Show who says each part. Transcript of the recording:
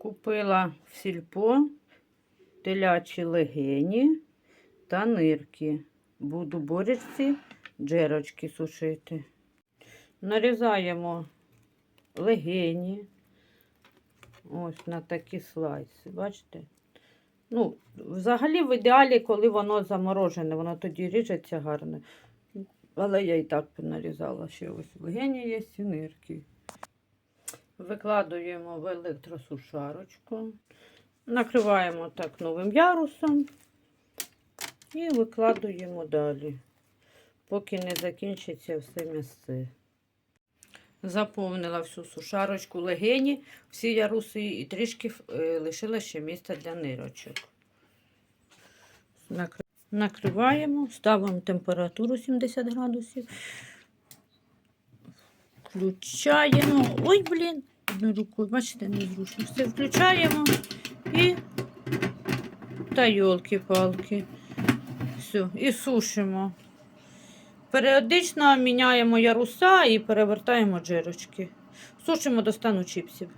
Speaker 1: Купила в сільпо телячі легені та нирки. Буду борячці джерочки сушити. Нарізаємо легені. Ось на такі слайси. Бачите? Ну, взагалі, в ідеалі, коли воно заморожене, воно тоді ріжеться гарно. Але я і так нарізала ще ось легені є і нирки. Викладуємо в електросушарочку. Накриваємо так новим ярусом і викладуємо далі, поки не закінчиться все м'ясце. Заповнила всю сушарочку легені, всі яруси і трішки е, лишила ще місця для нирочок. Накриваємо, ставимо температуру 70 градусів. Включаємо. Ой, блін, одною рукою, бачите, незручно. Все включаємо і та йолки-палки. Все, і сушимо. Періодично міняємо яруса і перевертаємо джерочки. Сушимо до стану чіпсів.